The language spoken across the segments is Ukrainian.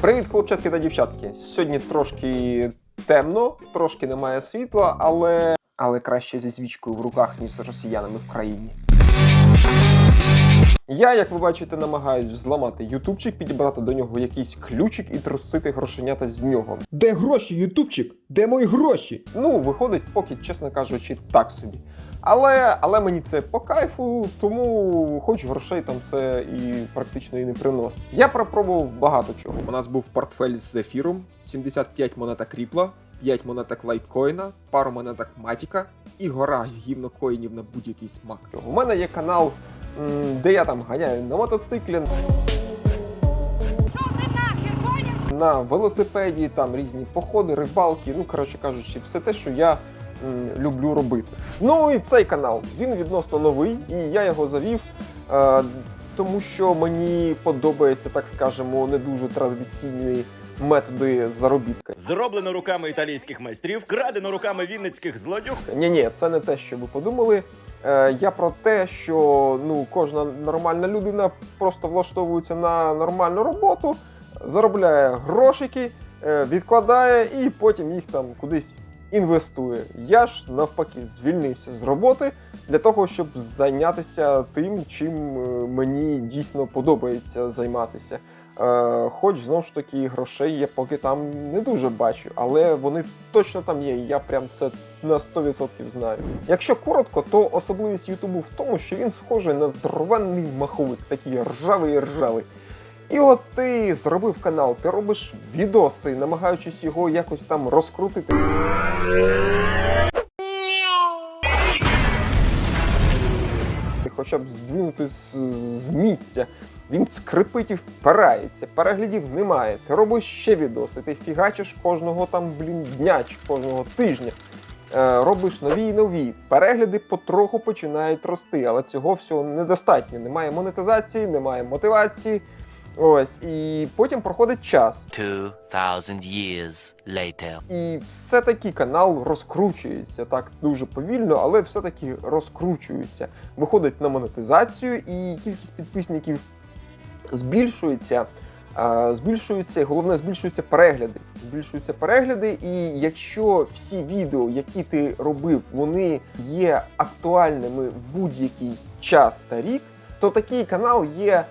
Привіт, хлопчатки та дівчатки. Сьогодні трошки темно, трошки немає світла, але, але краще зі свічкою в руках, ніж з росіянами в країні. Я, як ви бачите, намагаюсь зламати ютубчик, підібрати до нього якийсь ключик і трусити грошенята з нього. Де гроші, ютубчик? Де мої гроші? Ну, виходить, поки, чесно кажучи, так собі. Але, але мені це по кайфу, тому хоч грошей там це і практично і не приносить. Я пропробував багато чого. У нас був портфель з зефіром, 75 монеток кріпла, 5 монеток лайткоїна, пару монеток матіка і гора гівнокоїнів на будь-який смак. У мене є канал, де я там ганяю на мотоциклі, на велосипеді, там різні походи, рибалки. Ну, коротше кажучи, все те, що я люблю робити. Ну і цей канал він відносно новий, і я його завів. Е, тому що мені подобається, так скажемо, не дуже традиційні методи заробітка. Зроблено руками італійських майстрів, крадено руками вінницьких злодюг. Ні, ні, це не те, що ви подумали. Е, я про те, що ну кожна нормальна людина просто влаштовується на нормальну роботу, заробляє грошики, е, відкладає і потім їх там кудись інвестує. Я ж навпаки звільнився з роботи для того, щоб зайнятися тим, чим е, мені дійсно подобається займатися. Е, хоч знову ж таки грошей я поки там не дуже бачу, але вони точно там є. і Я прям це на 100% знаю. Якщо коротко, то особливість Ютубу в тому, що він схожий на здоровенний маховик, такий ржавий ржавий. І от ти зробив канал, ти робиш відоси, намагаючись його якось там розкрутити. Хоча б здвинути з, з місця. Він скрипить і впирається, переглядів немає. Ти робиш ще відоси, ти фігачиш кожного там, блін, дня чи кожного тижня. Е, робиш нові і нові. Перегляди потроху починають рости, але цього всього недостатньо. Немає монетизації, немає мотивації. Ось, і потім проходить час. 2,000 years later. І все-таки канал розкручується так дуже повільно, але все-таки розкручується. Виходить на монетизацію, і кількість підписників збільшується. Збільшуються, головне, збільшуються перегляди. Збільшуються перегляди, і якщо всі відео, які ти робив, вони є актуальними в будь-який час та рік, то такий канал є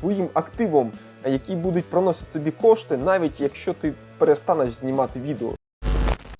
твоїм активом, які будуть приносити тобі кошти, навіть якщо ти перестанеш знімати відео.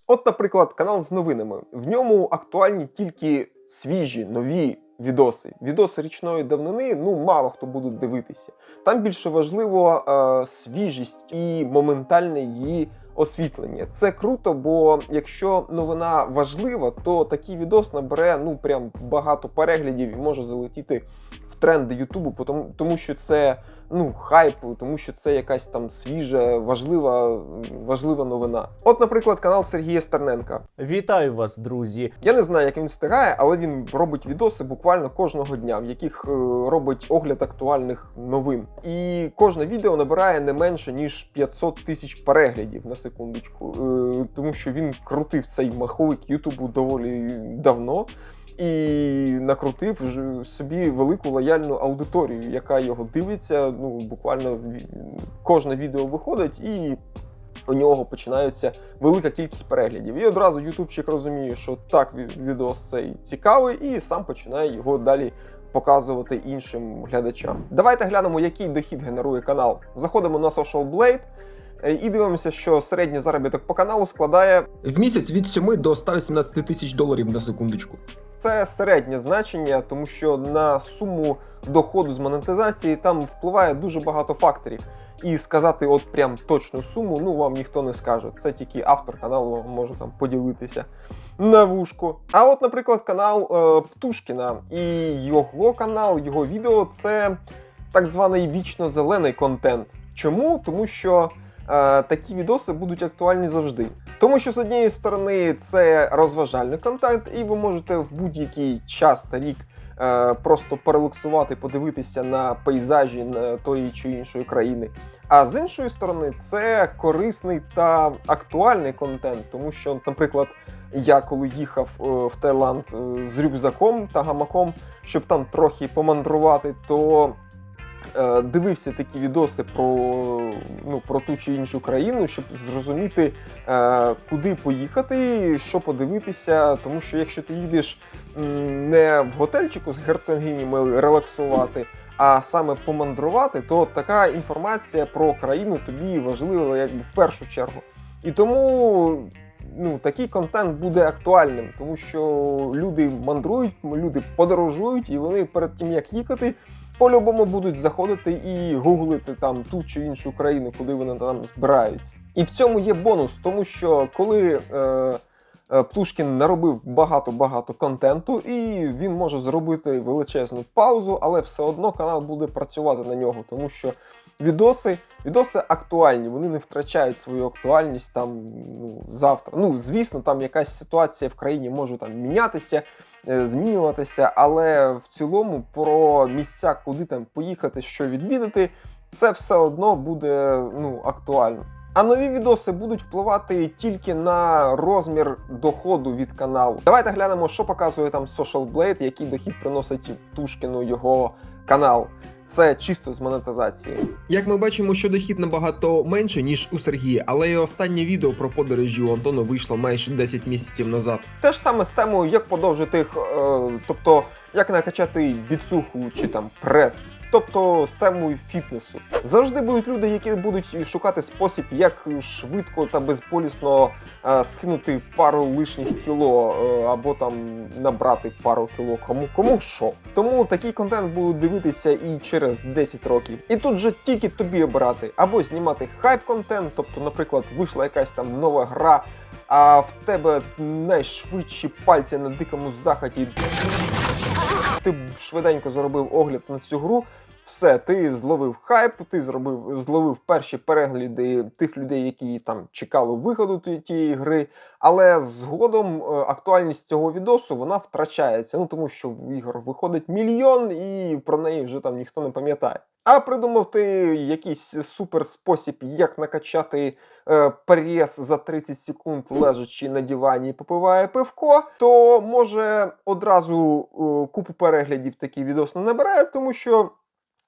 От, наприклад, канал з новинами. В ньому актуальні тільки свіжі, нові відоси. Відоси річної давнини, ну мало хто буде дивитися. Там більше важливо е, свіжість і моментальне її освітлення. Це круто, бо якщо новина важлива, то такий відос набере ну прям багато переглядів і може залетіти в тренди Ютубу, тому що це ну хайп, тому що це якась там свіжа, важлива, важлива новина. От, наприклад, канал Сергія Стерненка. Вітаю вас, друзі! Я не знаю, як він встигає, але він робить відоси буквально кожного дня, в яких е, робить огляд актуальних новин. І кожне відео набирає не менше ніж 500 тисяч переглядів на секундочку, е, тому що він крутив цей маховик Ютубу доволі давно. І накрутив собі велику лояльну аудиторію, яка його дивиться. Ну буквально кожне відео виходить, і у нього починаються велика кількість переглядів. І одразу ютубчик розуміє, що так ві- відос цей цікавий, і сам починає його далі показувати іншим глядачам. Давайте глянемо, який дохід генерує канал. Заходимо на Social Blade е, і дивимося, що середній заробіток по каналу складає В місяць від 7 до 118 тисяч доларів на секундочку. Це середнє значення, тому що на суму доходу з монетизації там впливає дуже багато факторів. І сказати, от прям точну суму, ну вам ніхто не скаже. Це тільки автор каналу може там поділитися на вушко. А от, наприклад, канал е, Птушкіна і його канал, його відео це так званий вічно-зелений контент. Чому? Тому що такі відоси будуть актуальні завжди. Тому що з однієї сторони це розважальний контент, і ви можете в будь-який час та рік е, просто перелуксувати, подивитися на пейзажі тої чи іншої країни. А з іншої сторони, це корисний та актуальний контент, тому що, наприклад, я коли їхав е, в Таїланд е, з рюкзаком та гамаком, щоб там трохи помандрувати, то е, дивився такі відоси про, ну, про ту чи іншу країну, щоб зрозуміти, е, куди поїхати, що подивитися. Тому що якщо ти їдеш не в готельчику з герцогинями релаксувати, а саме помандрувати, то така інформація про країну тобі важлива якби в першу чергу. І тому ну, такий контент буде актуальним, тому що люди мандрують, люди подорожують, і вони перед тим як їхати, по-любому будуть заходити і гуглити там ту чи іншу країну, куди вони там збираються. І в цьому є бонус, тому що коли. Е, е, Плушкін наробив багато-багато контенту, і він може зробити величезну паузу, але все одно канал буде працювати на нього, тому що відоси, відоси актуальні, вони не втрачають свою актуальність там ну, завтра. Ну, звісно, там якась ситуація в країні може там мінятися, е, змінюватися, але в цілому про місця, куди там поїхати, що відвідати, це все одно буде ну, актуально. А нові відоси будуть впливати тільки на розмір доходу від каналу. Давайте глянемо, що показує там Social Blade, який дохід приносить Тушкіну його канал. Це чисто з монетизації. Як ми бачимо, що дохід набагато менше, ніж у Сергія, але і останнє відео про подорожі у Антона вийшло майже 10 місяців назад. Те ж саме з темою, як подовжити, їх, е, тобто як накачати біцуху чи там прес. Тобто з темою фітнесу завжди будуть люди, які будуть шукати спосіб, як швидко та безболісно е, скинути пару лишніх кіло е, або там набрати пару кіло. Кому кому що. Тому такий контент будуть дивитися і через 10 років. І тут же тільки тобі обирати або знімати хайп-контент, тобто, наприклад, вийшла якась там нова гра. А в тебе найшвидші пальці на дикому заході. Ти швиденько зробив огляд на цю гру. Все, ти зловив хайп, ти зробив зловив перші перегляди тих людей, які там чекали виходу ті- тієї гри. Але згодом е, актуальність цього відосу вона втрачається. Ну тому що в ігор виходить мільйон, і про неї вже там ніхто не пам'ятає. А придумав ти якийсь супер спосіб, як накачати е, прес за 30 секунд, лежачи на дивані і попиває пивко, то може одразу е, купу переглядів такий відос не набирає, тому що.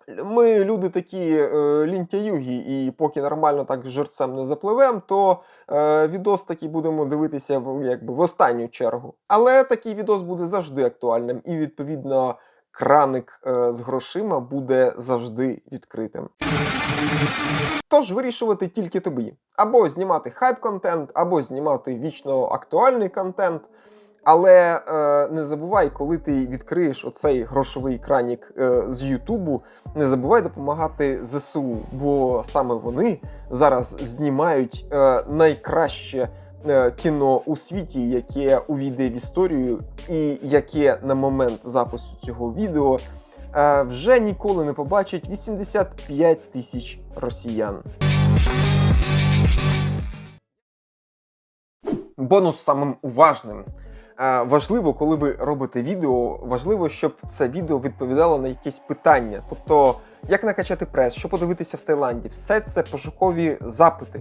Ми люди такі е, лінтяюги, і поки нормально так жерцем не запливем, то е, відос такий будемо дивитися в, якби, в останню чергу. Але такий відос буде завжди актуальним, і відповідно краник е, з грошима буде завжди відкритим. Тож вирішувати тільки тобі. Або знімати хайп-контент, або знімати вічно актуальний контент. Але е, не забувай, коли ти відкриєш оцей грошовий кранік е, з Ютубу, не забувай допомагати ЗСУ, бо саме вони зараз знімають е, найкраще е, кіно у світі, яке увійде в історію, і яке на момент запису цього відео е, вже ніколи не побачить 85 тисяч росіян. Бонус самим уважним. Важливо, коли ви робите відео, важливо, щоб це відео відповідало на якісь питання. Тобто, як накачати прес, що подивитися в Таїланді, все це пошукові запити.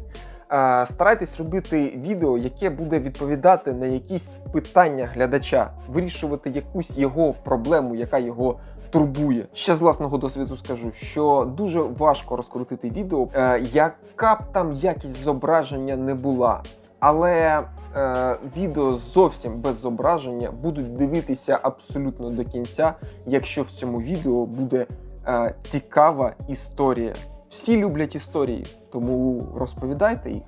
Старайтесь робити відео, яке буде відповідати на якісь питання глядача, вирішувати якусь його проблему, яка його турбує. Ще з власного досвіду скажу, що дуже важко розкрутити відео, е, яка б там якість зображення не була. Але е, відео зовсім без зображення будуть дивитися абсолютно до кінця, якщо в цьому відео буде е, цікава історія. Всі люблять історії, тому розповідайте їх.